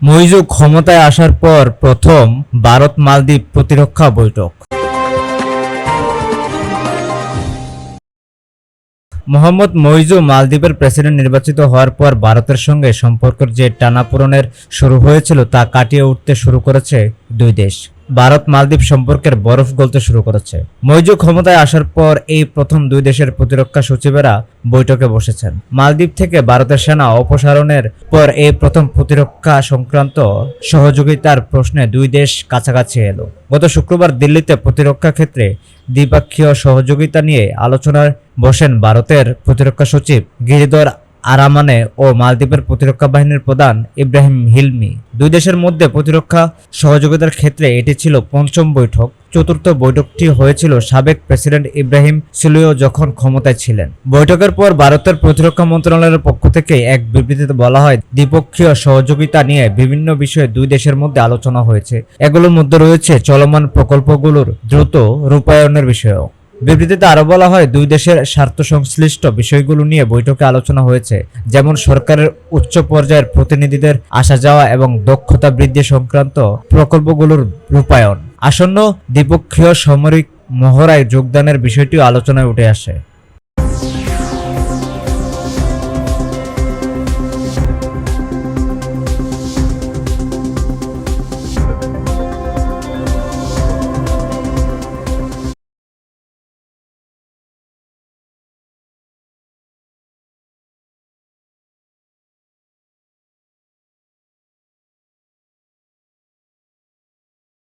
মইজু ক্ষমতায় আসার পর প্রথম ভারত মালদ্বীপ প্রতিরক্ষা বৈঠক। মোহাম্মদ মইজু মালদ্বীপের প্রেসিডেন্ট নির্বাচিত হওয়ার পর ভারতের সঙ্গে সম্পর্কের যে টানাপোড়নের শুরু হয়েছিল তা কাটিয়ে উঠতে শুরু করেছে দুই দেশ। ভারত মালদ্বীপ সম্পর্কের বরফ গলতে শুরু করেছে। মইজু ক্ষমতায় আসার পর এই প্রথম দুই দেশের প্রতিরক্ষা সচিবেরা বৈঠকে বসেছেন। মালদ্বীপ থেকে ভারতের সেনা অপসারণের পর এই প্রথম প্রতিরক্ষা সংক্রান্ত সহযোগিতার প্রশ্নে দুই দেশ কাছাকাছি এলো। গত শুক্রবার দিল্লিতে প্রতিরক্ষা ক্ষেত্রে দ্বিপাক্ষীয় সহযোগিতা নিয়ে আলোচনায় বসেন ভারতের প্রতিরক্ষা সচিব গিরিধর আরামানে ও মালদ্বীপের প্রতিরক্ষা বাহিনীর প্রধান ইব্রাহিম হিলমি। দুই দেশের মধ্যে প্রতিরক্ষা সহযোগিতার ক্ষেত্রে এটি ছিল পঞ্চম বৈঠক। চতুর্থ বৈঠকটি হয়েছিল সাবেক প্রেসিডেন্ট ইব্রাহিম সিলিও যখন ক্ষমতায় ছিলেন। বৈঠকের পর ভারতের প্রতিরক্ষা মন্ত্রণালয়ের পক্ষ থেকে এক বিবৃতিতে বলা হয়, দ্বিপক্ষীয় সহযোগিতা নিয়ে বিভিন্ন বিষয়ে দুই দেশের মধ্যে আলোচনা হয়েছে। এগুলোর মধ্যে রয়েছে চলমান প্রকল্পগুলোর দ্রুত রূপায়ণের বিষয়েও। বিবৃতিতে আরও বলা হয়, দুই দেশের স্বার্থ সংশ্লিষ্ট বিষয়গুলো নিয়ে বৈঠকে আলোচনা হয়েছে, যেমন সরকারের উচ্চ পর্যায়ের প্রতিনিধিদের আসা যাওয়া এবং দক্ষতা বৃদ্ধি সংক্রান্ত প্রকল্পগুলোর রূপায়ণ। আসন্ন দ্বিপক্ষীয় সামরিক মহড়ায় যোগদানের বিষয়টিও আলোচনায় উঠে আসে।